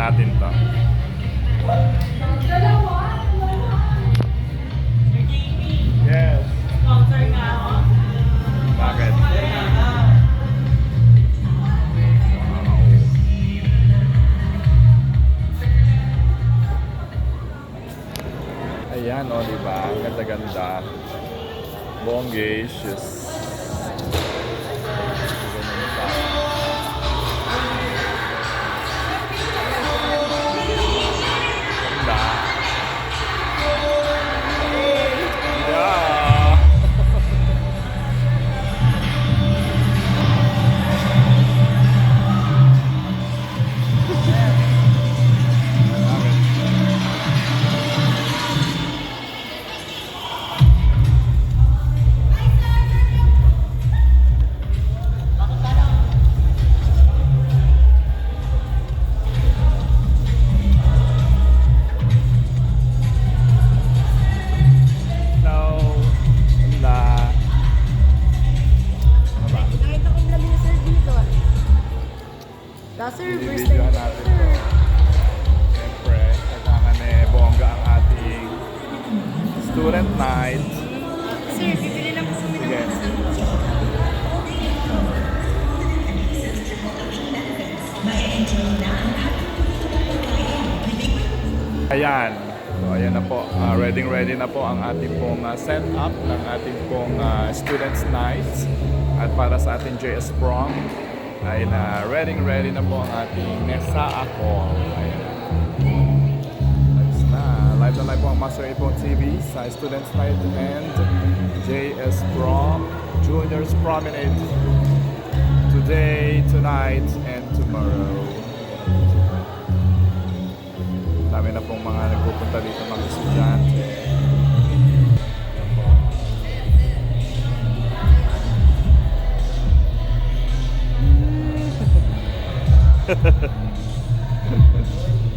natin to. Yes. Bakit? Ayan, o, oh, diba? Ang ganda-ganda. Bongacious. Ganun Ayan. So, ayan na po. Uh, ready ready na po ang ating pong uh, set up ng ating pong uh, students night. At para sa ating JS prom ay na ready ready na po ang ating Nesa Ako. Ayan. Na. Live na live po ang Master Ipon TV sa Students Night and JS Prom Juniors Promenade today, tonight, and tomorrow. Dami na pong mga nagpupunta dito mga estudyante. Yun na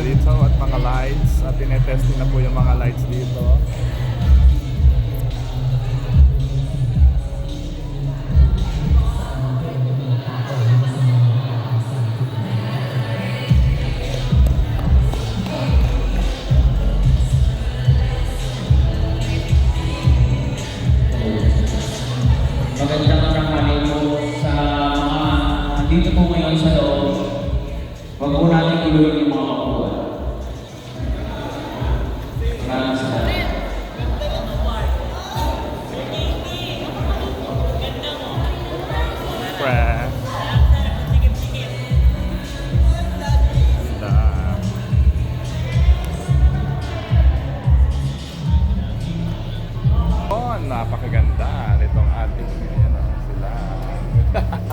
dito at mga lights. At tinetesting na po yung mga lights dito. Magandang tanghali po sa mga dito po ngayon sa napakaganda nitong ating ayan, sila.